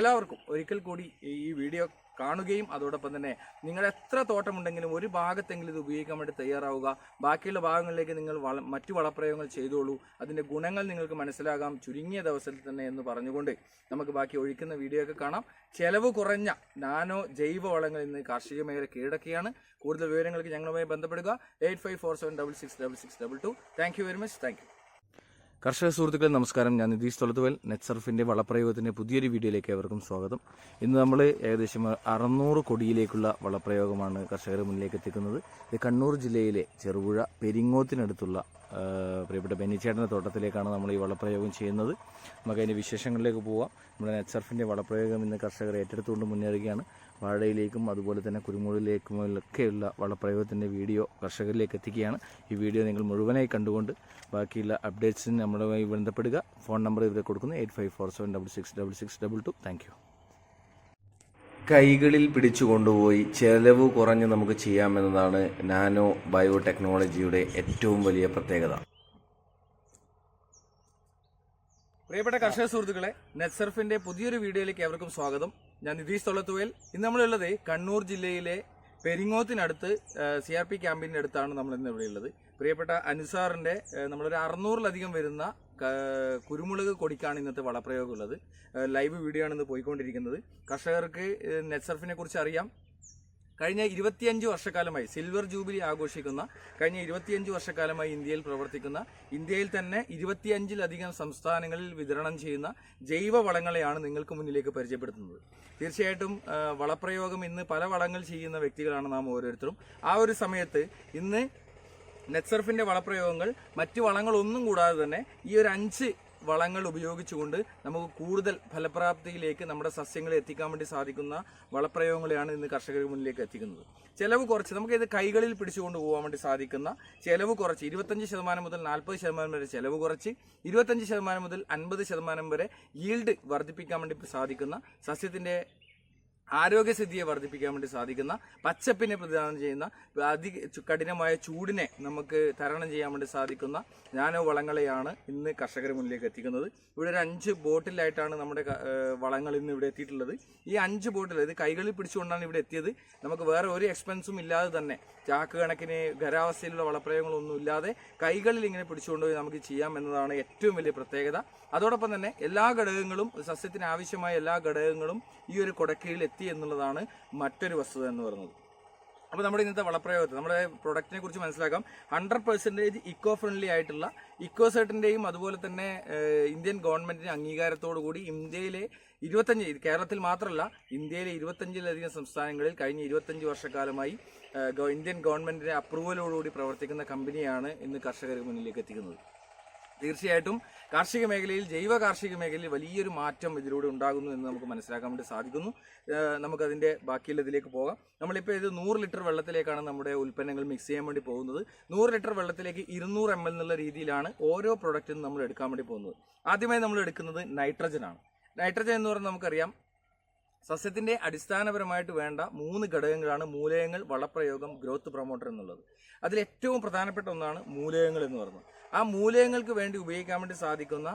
എല്ലാവർക്കും ഒരിക്കൽ കൂടി ഈ വീഡിയോ കാണുകയും അതോടൊപ്പം തന്നെ നിങ്ങൾ എത്ര തോട്ടമുണ്ടെങ്കിലും ഒരു ഭാഗത്തെങ്കിലും ഇത് ഉപയോഗിക്കാൻ വേണ്ടി തയ്യാറാവുക. ബാക്കിയുള്ള ഭാഗങ്ങളിലേക്ക് നിങ്ങൾ വള മറ്റു വളപ്രയോഗങ്ങൾ ചെയ്തോളൂ. അതിന്റെ ഗുണങ്ങൾ നിങ്ങൾക്ക് മനസ്സിലാകാം. ചുരുങ്ങിയ ദിവസത്തിൽ തന്നെ എന്ന് പറഞ്ഞുകൊണ്ട് നമുക്ക് ബാക്കി ഒഴിക്കുന്ന വീഡിയോ ഒക്കെ കാണാം. ചെലവ് കുറഞ്ഞ നാനോ ജൈവ വളങ്ങൾ ഇന്ന് കാർഷിക മേഖല കീഴടക്കുകയാണ്. കൂടുതൽ വിവരങ്ങൾക്ക് ഞങ്ങളുമായി ബന്ധപ്പെടുക. Eight five four seven double six double six double two. Thank you very much. Thank you. കർഷക സുഹൃത്തുക്കളെ നമസ്കാരം. ഞാൻ നിതീഷ് തൊളത്തുവൽ നെറ്റ്സർഫിന്റെ വളപ്രയോഗത്തിന്റെ പുതിയൊരു വീഡിയോയിലേക്ക് ഏവർക്കും സ്വാഗതം. ഇന്ന് നമ്മൾ ഏകദേശം അറുന്നൂറ് കൊടിയിലേക്കുള്ള വളപ്രയോഗമാണ് കർഷകർ മുന്നിലേക്ക് എത്തിക്കുന്നത്. ഇത് കണ്ണൂർ ജില്ലയിലെ ചെറുപുഴ പെരിങ്ങോത്തിനടുത്തുള്ള പ്രിയപ്പെട്ട ബെന്നിച്ചേട്ടന്റെ തോട്ടത്തിലേക്കാണ് നമ്മൾ ഈ വളപ്രയോഗം ചെയ്യുന്നത്. നമുക്ക് അതിന്റെ വിശേഷങ്ങളിലേക്ക് പോവാം. നമ്മുടെ നെറ്റ്സർഫിന്റെ വളപ്രയോഗം ഇന്ന് കർഷകർ ഏറ്റെടുത്തുകൊണ്ട് മുന്നേറുകയാണ്. വാഴയിലേക്കും അതുപോലെ തന്നെ കുരുമുളിലേക്കുമൊക്കെയുള്ള വളപ്രയോഗത്തിന്റെ വീഡിയോ കർഷകരിലേക്ക് എത്തിക്കുകയാണ്. ഈ വീഡിയോ നിങ്ങൾ മുഴുവനായി കണ്ടുകൊണ്ട് ബാക്കിയുള്ള അപ്ഡേറ്റ്സിന് നമ്മളുമായി ബന്ധപ്പെടുക. ഫോൺ നമ്പർ ഇവിടെ കൊടുക്കുന്നു. Eight five four seven double six double six double two. Thank you. കൈകളിൽ പിടിച്ചു കൊണ്ടുപോയി ചെലവ് കുറഞ്ഞ് നമുക്ക് ചെയ്യാമെന്നതാണ് നാനോ ബയോടെക്നോളജിയുടെ ഏറ്റവും വലിയ പ്രത്യേകത. പ്രിയപ്പെട്ട കർഷക സുഹൃത്തുക്കളെ നെറ്റ്സർഫിന്റെ പുതിയൊരു വീഡിയോയിലേക്ക് ഏവർക്കും സ്വാഗതം. ഞാൻ നിതീഷ് തൊള്ളത്തുവേൽ ഇന്ന് നമ്മളുള്ളത് കണ്ണൂർ ജില്ലയിലെ പെരിങ്ങോത്തിനടുത്ത് സി ആർ പി ക്യാമ്പിന്റെ അടുത്താണ് നമ്മൾ ഇന്ന് ഇവിടെ ഉള്ളത്. പ്രിയപ്പെട്ട അനുസാറിന്റെ നമ്മളൊരു അറുന്നൂറിലധികം വരുന്ന കുരുമുളക് കൊടിക്കാണ് ഇന്നത്തെ വളപ്രയോഗം ഉള്ളത് ലൈവ് വീഡിയോ ആണ് ഇന്ന് പോയിക്കൊണ്ടിരിക്കുന്നത്. കർഷകർക്ക് നെറ്റ്സർഫിനെ കുറിച്ച് അറിയാം. കഴിഞ്ഞ ഇരുപത്തിയഞ്ച് വർഷക്കാലമായി സിൽവർ ജൂബിലി ആഘോഷിക്കുന്ന കഴിഞ്ഞ ഇരുപത്തിയഞ്ച് വർഷക്കാലമായി ഇന്ത്യയിൽ പ്രവർത്തിക്കുന്ന ഇന്ത്യയിൽ തന്നെ ഇരുപത്തിയഞ്ചിലധികം സംസ്ഥാനങ്ങളിൽ വിതരണം ചെയ്യുന്ന ജൈവ വളങ്ങളെയാണ് നിങ്ങൾക്ക് മുന്നിലേക്ക് പരിചയപ്പെടുത്തുന്നത്. തീർച്ചയായിട്ടും വളപ്രയോഗം ഇന്ന് പല വളങ്ങൾ ചെയ്യുന്ന വ്യക്തികളാണ് നാം ഓരോരുത്തരും. ആ ഒരു സമയത്ത് ഇന്ന് നെറ്റ്സർഫിന്റെ വളപ്രയോഗങ്ങൾ മറ്റു വളങ്ങളൊന്നും കൂടാതെ തന്നെ ഈ ഒരു അഞ്ച് വളങ്ങൾ ഉപയോഗിച്ചുകൊണ്ട് നമുക്ക് കൂടുതൽ ഫലപ്രാപ്തിയിലേക്ക് നമ്മുടെ സസ്യങ്ങളെ എത്തിക്കാൻ വേണ്ടി സാധിക്കുന്ന വളപ്രയോഗങ്ങളെയാണ് ഇന്ന് കർഷകർക്ക് മുന്നിലേക്ക് എത്തിക്കുന്നത്. ചിലവ് കുറച്ച് നമുക്ക് ഇത് കൈകളിൽ പിടിച്ചുകൊണ്ട് പോകാൻ വേണ്ടി സാധിക്കുന്ന ചിലവ് കുറച്ച് ഇരുപത്തഞ്ച് ശതമാനം മുതൽ നാൽപ്പത് ശതമാനം വരെ ചിലവ് കുറച്ച് ഇരുപത്തഞ്ച് ശതമാനം മുതൽ അൻപത് ശതമാനം വരെ ഈൽഡ് വർദ്ധിപ്പിക്കാൻ വേണ്ടി സാധിക്കുന്ന സസ്യത്തിന്റെ ആരോഗ്യസ്ഥിതിയെ വർദ്ധിപ്പിക്കാൻ വേണ്ടി സാധിക്കുന്ന പച്ചപ്പിനെ പ്രതിദാനം ചെയ്യുന്ന അതി കഠിനമായ ചൂടിനെ നമുക്ക് തരണം ചെയ്യാൻ വേണ്ടി സാധിക്കുന്ന നാനോ വളങ്ങളെയാണ് ഇന്ന് കർഷകർ മുന്നിലേക്ക് എത്തിക്കുന്നത്. ഇവിടെ ഒരു അഞ്ച് ബോട്ടിലായിട്ടാണ് നമ്മുടെ വളങ്ങൾ ഇന്ന് ഇവിടെ എത്തിയിട്ടുള്ളത്. ഈ അഞ്ച് ബോട്ടിൽ ഇത് കൈകളിൽ പിടിച്ചുകൊണ്ടാണ് ഇവിടെ എത്തിയത്. നമുക്ക് വേറെ ഒരു എക്സ്പെൻസും ഇല്ലാതെ തന്നെ ചാക്ക് കണക്കിന് ഖരാവസ്ഥയിലുള്ള വളപ്രയോഗങ്ങളൊന്നും ഇല്ലാതെ കൈകളിൽ ഇങ്ങനെ പിടിച്ചുകൊണ്ടുപോയി നമുക്ക് ചെയ്യാം എന്നതാണ് ഏറ്റവും വലിയ പ്രത്യേകത. അതോടൊപ്പം തന്നെ എല്ലാ ഘടകങ്ങളും സസ്യത്തിന് ആവശ്യമായ എല്ലാ ഘടകങ്ങളും ഈ ഒരു കൊടക്കയിൽ എത്തി എന്നുള്ളതാണ് മറ്റൊരു വസ്തുത എന്ന് പറയുന്നത്. അപ്പോൾ നമ്മുടെ ഇന്നത്തെ വളപ്രയോഗത്തിൽ നമ്മുടെ പ്രൊഡക്റ്റിനെ കുറിച്ച് മനസ്സിലാക്കാം. ഹൺഡ്രഡ് പെർസെന്റേജ് ഇക്കോ ഫ്രണ്ട്ലി ആയിട്ടുള്ള ഇക്കോ സെർട്ടിന്റെയും അതുപോലെ തന്നെ ഇന്ത്യൻ ഗവൺമെന്റിന്റെ അംഗീകാരത്തോടു കൂടി ഇന്ത്യയിലെ ഇരുപത്തഞ്ച് കേരളത്തിൽ മാത്രമല്ല ഇന്ത്യയിലെ ഇരുപത്തഞ്ചിലധികം സംസ്ഥാനങ്ങളിൽ കഴിഞ്ഞ ഇരുപത്തഞ്ച് വർഷക്കാലമായി ഇന്ത്യൻ ഗവൺമെന്റിന്റെ അപ്രൂവലോടുകൂടി പ്രവർത്തിക്കുന്ന കമ്പനിയാണ് ഇന്ന് കർഷകർക്ക് മുന്നിലേക്ക് എത്തിക്കുന്നത്. തീർച്ചയായിട്ടും കാർഷിക മേഖലയിൽ ജൈവ കാർഷിക മേഖലയിൽ വലിയൊരു മാറ്റം ഇതിലൂടെ ഉണ്ടാകുന്നു എന്ന് നമുക്ക് മനസ്സിലാക്കാൻ വേണ്ടി സാധിക്കുന്നു. നമുക്കതിന്റെ ബാക്കിയുള്ള ഇതിലേക്ക് പോകാം. നമ്മളിപ്പോൾ ഇത് നൂറ് ലിറ്റർ വെള്ളത്തിലേക്കാണ് നമ്മുടെ ഉൽപ്പന്നങ്ങൾ മിക്സ് ചെയ്യാൻ വേണ്ടി പോകുന്നത്. നൂറ് ലിറ്റർ വെള്ളത്തിലേക്ക് ഇരുന്നൂറ് എം എൽ എന്നുള്ള രീതിയിലാണ് ഓരോ പ്രൊഡക്റ്റും നമ്മൾ എടുക്കാൻ വേണ്ടി പോകുന്നത്. ആദ്യമായി നമ്മൾ എടുക്കുന്നത് നൈട്രജനാണ് നൈട്രജൻ എന്ന് പറഞ്ഞാൽ നമുക്കറിയാം സസ്യത്തിന്റെ അടിസ്ഥാനപരമായിട്ട് വേണ്ട മൂന്ന് ഘടകങ്ങളാണ് മൂലകങ്ങൾ വളപ്രയോഗം ഗ്രോത്ത് പ്രൊമോട്ടർ എന്നുള്ളത്. അതിൽ ഏറ്റവും പ്രധാനപ്പെട്ട ഒന്നാണ് മൂലകങ്ങൾ എന്ന് പറയുന്നത്. ആ മൂലകങ്ങൾക്ക് വേണ്ടി ഉപയോഗിക്കാൻ വേണ്ടി സാധിക്കുന്ന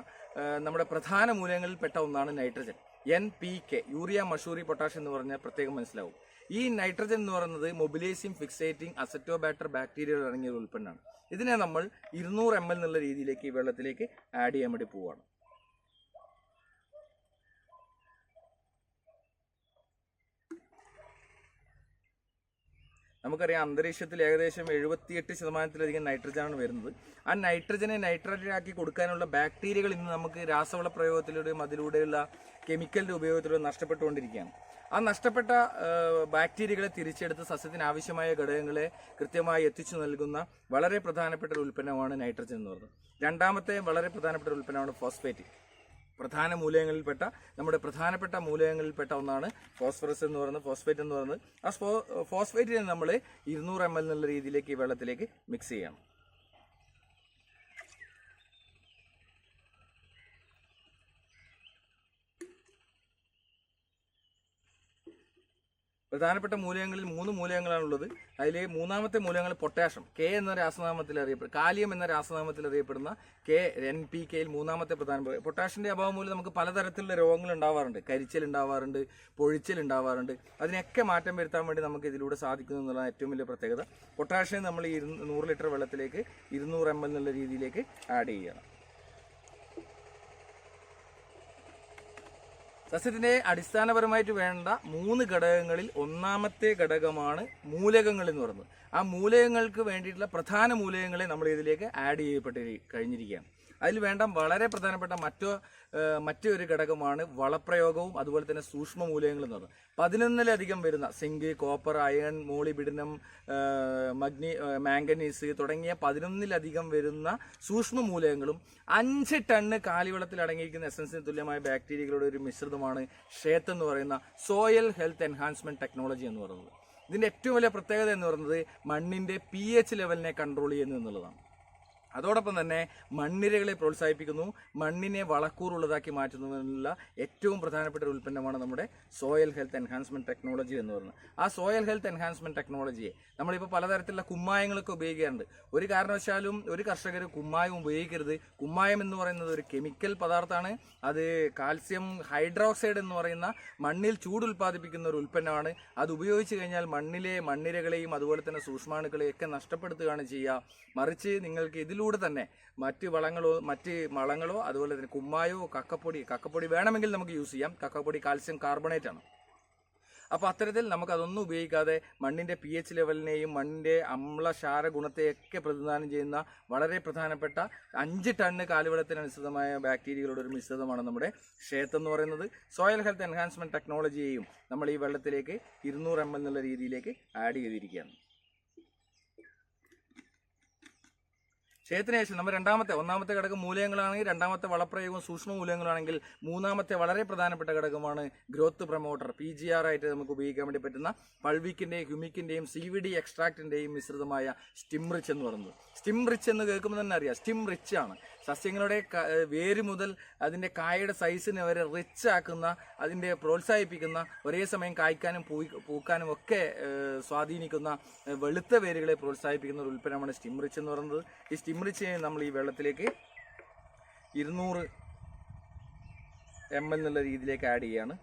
നമ്മുടെ പ്രധാന മൂലകങ്ങളിൽ പെട്ട ഒന്നാണ് nitrogen N P K urea Mussoorie potash എന്ന് പറഞ്ഞാൽ പ്രത്യേകം മനസ്സിലാവും. ഈ നൈട്രജൻ എന്ന് പറയുന്നത് മൊബിലേസിയം ഫിക്സേറ്റിംഗ് അസറ്റോബാക്ടർ ബാക്ടീരിയകൾ അടങ്ങിയ ഒരു ഉൽപ്പന്നമാണ്. ഇതിനെ നമ്മൾ ഇരുന്നൂറ് എം എൽ എന്നുള്ള രീതിയിലേക്ക് വെള്ളത്തിലേക്ക് ആഡ് ചെയ്യാൻ വേണ്ടി പോവുകയാണ്. നമുക്കറിയാം അന്തരീക്ഷത്തിൽ ഏകദേശം എഴുപത്തിയെട്ട് ശതമാനത്തിലധികം നൈട്രജനാണ് വരുന്നത്. ആ നൈട്രജനെ നൈട്രജനാക്കി കൊടുക്കാനുള്ള ബാക്ടീരിയകൾ ഇന്ന് നമുക്ക് രാസവള പ്രയോഗത്തിലൂടെയും അതിലൂടെയുള്ള കെമിക്കലിന്റെ ഉപയോഗത്തിലൂടെ നഷ്ടപ്പെട്ടുകൊണ്ടിരിക്കുകയാണ്. ആ നഷ്ടപ്പെട്ട ബാക്ടീരിയകളെ തിരിച്ചെടുത്ത് സസ്യത്തിന് ആവശ്യമായ ഘടകങ്ങളെ കൃത്യമായി എത്തിച്ചു നൽകുന്ന വളരെ പ്രധാനപ്പെട്ട ഒരു ഉൽപ്പന്നമാണ് നൈട്രജൻ എന്ന് പറയുന്നത്. രണ്ടാമത്തെ വളരെ പ്രധാനപ്പെട്ട ഒരു ഉൽപ്പന്നമാണ് ഫോസ്ഫേറ്റ് പ്രധാന മൂലകങ്ങളിൽപ്പെട്ട നമ്മുടെ പ്രധാനപ്പെട്ട മൂലകങ്ങളിൽപ്പെട്ട ഒന്നാണ് ഫോസ്ഫറസ് എന്ന് പറയുന്നത് ഫോസ്ഫേറ്റ് എന്ന് പറയുന്നത്. ആ സ്ഫോ ഫോസ്ഫേറ്റിനെ നമ്മൾ ഇരുന്നൂറ് എം എൽ എന്നുള്ള രീതിയിലേക്ക് വെള്ളത്തിലേക്ക് മിക്സ് ചെയ്യണം. പ്രധാനപ്പെട്ട മൂലകങ്ങളിൽ മൂന്ന് മൂലകങ്ങളാണുള്ളത്. അതിലെ മൂന്നാമത്തെ മൂലകങ്ങൾ പൊട്ടാഷ്യം. കെ എന്ന രാസനാമത്തിൽ അറിയപ്പെടും കാലിയം എന്ന രാസനാമത്തിൽ അറിയപ്പെടുന്ന കെ എൻ പി കെയിൽ മൂന്നാമത്തെ പ്രധാനപ്പെട്ട പൊട്ടാഷ്യന്റെ അഭാവം മൂലം നമുക്ക് പലതരത്തിലുള്ള രോഗങ്ങൾ ഉണ്ടാവാറുണ്ട്. കരിച്ചൽ ഉണ്ടാവാറുണ്ട് പൊഴിച്ചൽ ഉണ്ടാവാറുണ്ട്. അതിനൊക്കെ മാറ്റം വരുത്താൻ വേണ്ടി നമുക്ക് ഇതിലൂടെ സാധിക്കുന്നു എന്നുള്ളതാണ് ഏറ്റവും വലിയ പ്രത്യേകത. പൊട്ടാഷ്യം നമ്മൾ ഈ നൂറ് ലിറ്റർ വെള്ളത്തിലേക്ക് ഇരുന്നൂറ് എം എൽ എന്നുള്ള രീതിയിലേക്ക് ആഡ് ചെയ്യണം സസ്യത്തിന്റെ അടിസ്ഥാനപരമായിട്ട് വേണ്ട മൂന്ന് ഘടകങ്ങളിൽ ഒന്നാമത്തെ ഘടകമാണ് മൂലകങ്ങൾ എന്ന് പറയുന്നത്. ആ മൂലകങ്ങൾക്ക് വേണ്ടിയിട്ടുള്ള പ്രധാന മൂലകങ്ങളെ നമ്മൾ ഇതിലേക്ക് ആഡ് ചെയ്യപ്പെട്ട് കഴിഞ്ഞിരിക്കുകയാണ്. അതിൽ വേണ്ട വളരെ പ്രധാനപ്പെട്ട മറ്റോ മറ്റൊരു ഘടകമാണ് വളപ്രയോഗവും അതുപോലെ തന്നെ സൂക്ഷ്മ മൂലകങ്ങൾ എന്ന് പറയുന്നത്. പതിനൊന്നിലധികം വരുന്ന സിങ്ക് കോപ്പർ അയൺ മോളിബിഡിനം മഗ്നി മാംഗനീസ് തുടങ്ങിയ പതിനൊന്നിലധികം വരുന്ന സൂക്ഷ്മ മൂലകങ്ങളും അഞ്ച് ടണ്ണ് കാലിവെള്ളത്തിൽ അടങ്ങിയിരിക്കുന്ന എസൻസിന് തുല്യമായ ബാക്ടീരിയകളുടെ ഒരു മിശ്രിതമാണ് ഷേത്ത് എന്ന് പറയുന്ന സോയൽ ഹെൽത്ത് എൻഹാൻസ്മെന്റ് ടെക്നോളജി എന്ന് പറയുന്നത്. ഇതിന്റെ ഏറ്റവും വലിയ പ്രത്യേകത എന്ന് പറയുന്നത് മണ്ണിന്റെ പി എച്ച് ലെവലിനെ കൺട്രോൾ ചെയ്യുന്നു എന്നുള്ളതാണ്. അതോടൊപ്പം തന്നെ മണ്ണിരകളെ പ്രോത്സാഹിപ്പിക്കുന്നു. മണ്ണിനെ വളക്കൂറുള്ളതാക്കി മാറ്റുന്നതിനുള്ള ഏറ്റവും പ്രധാനപ്പെട്ട ഒരു ഉൽപ്പന്നമാണ് നമ്മുടെ സോയൽ ഹെൽത്ത് എൻഹാൻസ്മെന്റ് ടെക്നോളജി എന്ന് പറയുന്നത്. ആ സോയൽ ഹെൽത്ത് എൻഹാൻസ്മെന്റ് ടെക്നോളജിയെ നമ്മളിപ്പോൾ പലതരത്തിലുള്ള കുമ്മായങ്ങളൊക്കെ ഉപയോഗിക്കാറുണ്ട്. ഒരു കാരണവശാലും ഒരു കർഷകർ കുമ്മായം ഉപയോഗിക്കരുത്. കുമ്മായം എന്ന് പറയുന്നത് ഒരു കെമിക്കൽ പദാർത്ഥമാണ് അത് കാൽസ്യം ഹൈഡ്രോക്സൈഡ് എന്ന് പറയുന്ന മണ്ണിൽ ചൂട് ഉൽപ്പാദിപ്പിക്കുന്ന ഒരു ഉൽപ്പന്നമാണ്. അത് ഉപയോഗിച്ച് കഴിഞ്ഞാൽ മണ്ണിലെ മണ്ണിരകളെയും അതുപോലെ തന്നെ സൂക്ഷ്മാണുക്കളെയും ഒക്കെ നഷ്ടപ്പെടുത്തുകയാണ് ചെയ്യുക. മറിച്ച് നിങ്ങൾക്ക് ഇതിലൂടെ തന്നെ മറ്റ് വളങ്ങളോ മറ്റ് വളങ്ങളോ അതുപോലെ തന്നെ കുമ്മായോ കക്കപ്പൊടി കക്കപ്പൊടി വേണമെങ്കിൽ നമുക്ക് യൂസ് ചെയ്യാം. കക്കപ്പൊടി കാൽസ്യം കാർബണേറ്റ് ആണ്. അപ്പോൾ അത്തരത്തിൽ നമുക്കതൊന്നും ഉപയോഗിക്കാതെ മണ്ണിന്റെ പി എച്ച് ലെവലിനെയും മണ്ണിന്റെ അമ്ലക്ഷാര ഗുണത്തെയൊക്കെ പ്രതിദാനം ചെയ്യുന്ന വളരെ പ്രധാനപ്പെട്ട അഞ്ച് ടണ്ണ് കാലുവെള്ളത്തിനനുസൃതമായ ബാക്ടീരിയകളുടെ ഒരു മിശ്രിതമാണ് നമ്മുടെ ക്ഷേത്രം എന്ന് പറയുന്നത്. സോയിൽ ഹെൽത്ത് എൻഹാൻസ്മെന്റ് ടെക്നോളജിയെയും നമ്മൾ ഈ വെള്ളത്തിലേക്ക് ഇരുന്നൂറ് എം എൽ എന്നുള്ള രീതിയിലേക്ക് ആഡ് ചെയ്തിരിക്കുകയാണ്. ക്ഷേത്രത്തിന് ശേഷം നമ്മൾ രണ്ടാമത്തെ ഒന്നാമത്തെ ഘടകം മൂലയങ്ങളാണെങ്കിൽ രണ്ടാമത്തെ വളപ്രയോഗവും സൂക്ഷ്മ മൂലയങ്ങളാണെങ്കിൽ മൂന്നാമത്തെ വളരെ പ്രധാനപ്പെട്ട ഘടകമാണ് growth promoter P G R ആയിട്ട് നമുക്ക് ഉപയോഗിക്കാൻ വേണ്ടി പറ്റുന്ന പൾവിക്കിന്റെയും ഹ്യൂമിക്കിന്റെയും സി വി ഡി എക്സ്ട്രാക്റ്റിന്റെയും മിശ്രിതമായ സ്റ്റിം റിച്ച് എന്ന് പറയുന്നത്. സ്റ്റിം റിച്ച് എന്ന് കേൾക്കുമ്പോൾ തന്നെ അറിയാം. സ്റ്റിം റിച്ച് ആണ്. സസ്യങ്ങളുടെ വേര് മുതൽ അതിന്റെ കായയുടെ സൈസിനെ വരെ റിച്ച് ആക്കുന്ന അതിന്റെ പ്രോത്സാഹിപ്പിക്കുന്ന ഒരേ സമയം കായ്ക്കാനും പൂയി- പൂക്കാനും ഒക്കെ സ്വാധീനിക്കുന്ന വെളുത്ത വേരുകളെ പ്രോത്സാഹിപ്പിക്കുന്ന ഒരു ഉൽപ്പന്നമാണ് സ്റ്റിം റിച്ച് എന്ന് പറയുന്നത്. ഈ സ്റ്റിം റിച്ച് നമ്മൾ ഈ വെള്ളത്തിലേക്ക് ഇരുന്നൂറ് എം എന്നുള്ള രീതിയിലേക്ക് ആഡ് ചെയ്യാണ്.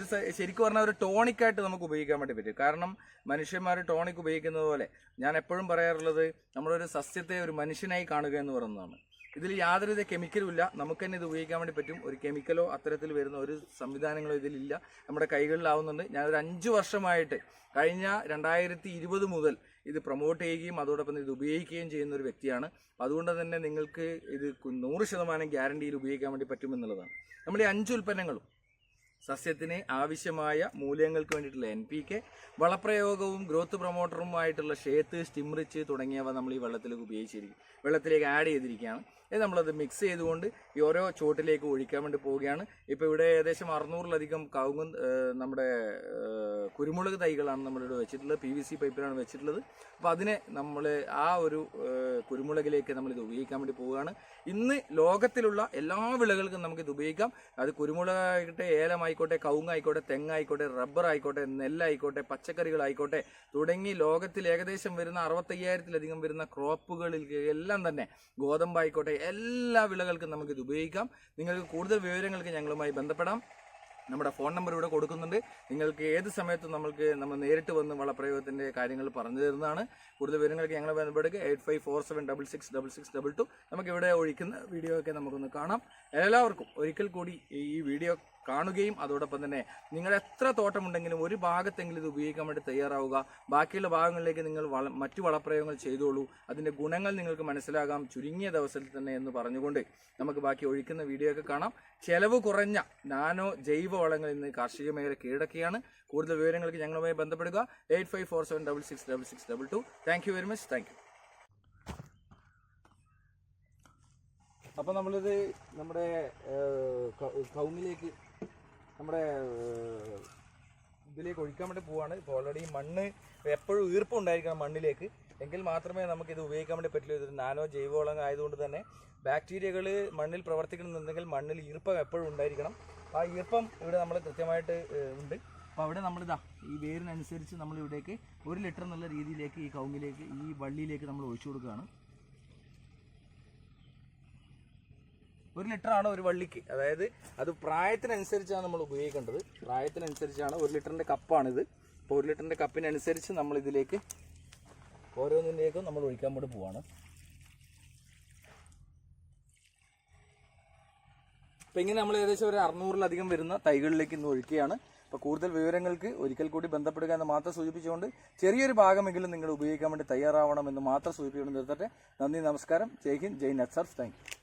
ഇത് ശരിക്കും പറഞ്ഞാൽ ഒരു ടോണിക്കായിട്ട് നമുക്ക് ഉപയോഗിക്കാൻ വേണ്ടി പറ്റും. കാരണം മനുഷ്യന്മാർ ടോണിക് ഉപയോഗിക്കുന്നത് പോലെ ഞാൻ എപ്പോഴും പറയാറുള്ളത് നമ്മളൊരു സസ്യത്തെ ഒരു മനുഷ്യനായി കാണുക എന്ന് പറയുന്നതാണ്. ഇതിൽ യാതൊരുവിധ കെമിക്കലും ഇല്ല. നമുക്ക് തന്നെ ഇത് ഉപയോഗിക്കാൻ വേണ്ടി പറ്റും. ഒരു കെമിക്കലോ അത്തരത്തിൽ വരുന്ന ഒരു സംവിധാനങ്ങളോ ഇതിലില്ല നമ്മുടെ കൈകളിലാവുന്നുണ്ട്. ഞാൻ ഒരു അഞ്ച് വർഷമായിട്ട് കഴിഞ്ഞ രണ്ടായിരത്തി ഇരുപത് മുതൽ ഇത് പ്രൊമോട്ട് ചെയ്യുകയും അതോടൊപ്പം ഇത് ഉപയോഗിക്കുകയും ചെയ്യുന്ന ഒരു വ്യക്തിയാണ്. അതുകൊണ്ട് തന്നെ നിങ്ങൾക്ക് ഇത് നൂറ് ശതമാനം ഗ്യാരണ്ടിയിൽ ഉപയോഗിക്കാൻ വേണ്ടി പറ്റുമെന്നുള്ളതാണ്. നമ്മൾ ഈ അഞ്ച് ഉൽപ്പന്നങ്ങളും സസ്യത്തിന് ആവശ്യമായ മൂല്യങ്ങൾക്ക് വേണ്ടിയിട്ടുള്ള എൻ പി കെ വളപ്രയോഗവും ഗ്രോത്ത് പ്രൊമോട്ടറുമായിട്ടുള്ള ഷേത്ത് സ്റ്റിംറിച്ച് തുടങ്ങിയവ നമ്മൾ ഈ വെള്ളത്തിലേക്ക് ഉപയോഗിച്ചിരിക്കും. വെള്ളത്തിലേക്ക് ആഡ് ചെയ്തിരിക്കുകയാണ്. ഇത് നമ്മളത് മിക്സ് ചെയ്തുകൊണ്ട് ഈ ഓരോ ചോട്ടിലേക്ക് ഒഴിക്കാൻ വേണ്ടി പോവുകയാണ്. ഇപ്പോൾ ഇവിടെ ഏകദേശം അറുന്നൂറിലധികം കവുങ്ങും നമ്മുടെ കുരുമുളക് തൈകളാണ് നമ്മളിവിടെ വെച്ചിട്ടുള്ളത്. പി വി സി പൈപ്പിലാണ് വെച്ചിട്ടുള്ളത്. അപ്പോൾ അതിനെ നമ്മൾ ആ ഒരു കുരുമുളകിലേക്ക് നമ്മളിത് ഉപയോഗിക്കാൻ വേണ്ടി പോവുകയാണ്. ഇന്ന് ലോകത്തിലുള്ള എല്ലാ വിളകൾക്കും നമുക്കിത് ഉപയോഗിക്കാം. അത് കുരുമുളകായിക്കോട്ടെ ഏലമായിക്കോട്ടെ കവുങ്ങായിക്കോട്ടെ തെങ്ങായിക്കോട്ടെ റബ്ബർ ആയിക്കോട്ടെ നെല്ലായിക്കോട്ടെ പച്ചക്കറികളായിക്കോട്ടെ തുടങ്ങി ലോകത്തിൽ ഏകദേശം വരുന്ന അറുപത്തയ്യായിരത്തിലധികം വരുന്ന ക്രോപ്പുകളിൽ എല്ലാം തന്നെ ഗോതമ്പായിക്കോട്ടെ എല്ലാ വിളകൾക്കും നമുക്ക് ഇത് ഉപയോഗിക്കാം. നിങ്ങൾക്ക് കൂടുതൽ വിവരങ്ങൾക്ക് ഞങ്ങളുമായി ബന്ധപ്പെടാം. നമ്മുടെ ഫോൺ നമ്പർ ഇവിടെ കൊടുക്കുന്നുണ്ട്. നിങ്ങൾക്ക് ഏത് സമയത്തും നമ്മൾക്ക് നമ്മൾ നേരിട്ട് വന്ന് വളപ്രയോഗത്തിന്റെ കാര്യങ്ങൾ പറഞ്ഞു തരുന്നതാണ്. കൂടുതൽ വിവരങ്ങൾക്ക് ഞങ്ങളെ ബന്ധപ്പെടുക. Eight five four seven double six double six double two. നമുക്ക് ഇവിടെ ഒഴിക്കുന്ന വീഡിയോ ഒക്കെ നമുക്കൊന്ന് കാണാം. എല്ലാവർക്കും ഒരിക്കൽ കൂടി ഈ വീഡിയോ കാണുകയും അതോടൊപ്പം തന്നെ നിങ്ങൾ എത്ര തോട്ടമുണ്ടെങ്കിലും ഒരു ഭാഗത്തെങ്കിലും ഇത് ഉപയോഗിക്കാൻ വേണ്ടി തയ്യാറാവുക. ബാക്കിയുള്ള ഭാഗങ്ങളിലേക്ക് നിങ്ങൾ മറ്റു വളപ്രയോഗങ്ങൾ ചെയ്തോളൂ. അതിന്റെ ഗുണങ്ങൾ നിങ്ങൾക്ക് മനസ്സിലാകാം. ചുരുങ്ങിയ ദിവസത്തിൽ തന്നെ എന്ന് പറഞ്ഞുകൊണ്ട് നമുക്ക് ബാക്കി ഒഴിക്കുന്ന വീഡിയോ ഒക്കെ കാണാം. ചെലവ് കുറഞ്ഞ നാനോ ജൈവ വളങ്ങൾ ഇന്ന് കാർഷിക മേഖല കീഴടക്കുകയാണ്. കൂടുതൽ വിവരങ്ങൾക്ക് ഞങ്ങളുമായി ബന്ധപ്പെടുക. Eight five four seven double six double six double two. Thank you very much thank you അപ്പോൾ നമ്മളിത് നമ്മുടെ കൗങ്ങിലേക്ക് നമ്മുടെ ഇതിലേക്ക് ഒഴിക്കാൻ വേണ്ടി പോവാണ്. ഇപ്പോൾ ഓൾറെഡി മണ്ണ് എപ്പോഴും ഈർപ്പം ഉണ്ടായിരിക്കണം മണ്ണിലേക്ക്. എങ്കിൽ മാത്രമേ നമുക്ക് ഇത് ഉപയോഗിക്കാൻ വേണ്ടി പറ്റുള്ളൂ ഇതൊരു നാനോ ജൈവവളം ആയതുകൊണ്ട് തന്നെ ബാക്ടീരിയകൾ മണ്ണിൽ പ്രവർത്തിക്കണമെന്നുണ്ടെങ്കിൽ മണ്ണിൽ ഈർപ്പം എപ്പോഴും ഉണ്ടായിരിക്കണം. ആ ഈർപ്പം ഇവിടെ നമ്മൾ കൃത്യമായിട്ട് ഉണ്ട്. അപ്പോൾ അവിടെ നമ്മളിതാ ഈ വേരിനനുസരിച്ച് നമ്മൾ ഇവിടേക്ക് ഒരു ലിറ്റർ എന്നുള്ള രീതിയിലേക്ക് ഈ കൗങ്ങിലേക്ക് ഈ വള്ളിയിലേക്ക് നമ്മൾ ഒഴിച്ചു കൊടുക്കുകയാണ്. ഒരു ലിറ്ററാണ് ഒരു വള്ളിക്ക്. അതായത് അത് പ്രായത്തിനനുസരിച്ചാണ് നമ്മൾ ഉപയോഗിക്കേണ്ടത്. പ്രായത്തിനനുസരിച്ചാണ് ഒരു ലിറ്ററിന്റെ കപ്പാണിത്. അപ്പോൾ ഒരു ലിറ്ററിന്റെ കപ്പിനനുസരിച്ച് നമ്മൾ ഇതിലേക്ക് ഓരോന്നിന്റെയൊക്കെ നമ്മൾ ഒഴിക്കാൻ വേണ്ടി പോവാണ്. അപ്പോൾ ഇങ്ങനെ നമ്മൾ ഏകദേശം ഒരു അറുന്നൂറിലധികം വരുന്ന തൈകളിലേക്ക് ഇന്ന് ഒഴിക്കുകയാണ്. അപ്പോൾ കൂടുതൽ വിവരങ്ങൾക്ക് ഒരിക്കൽ കൂടി ബന്ധപ്പെടുക എന്ന് മാത്രം സൂചിപ്പിച്ചുകൊണ്ട് ചെറിയൊരു ഭാഗമെങ്കിലും നിങ്ങൾ ഉപയോഗിക്കാൻ വേണ്ടി തയ്യാറാവണം എന്ന് മാത്രം സൂചിപ്പിച്ചുകൊണ്ട് നിർത്തട്ടെ. നന്ദി നമസ്കാരം. ജയ് ഹിന്ദ് ജയ് നത്സർ താങ്ക്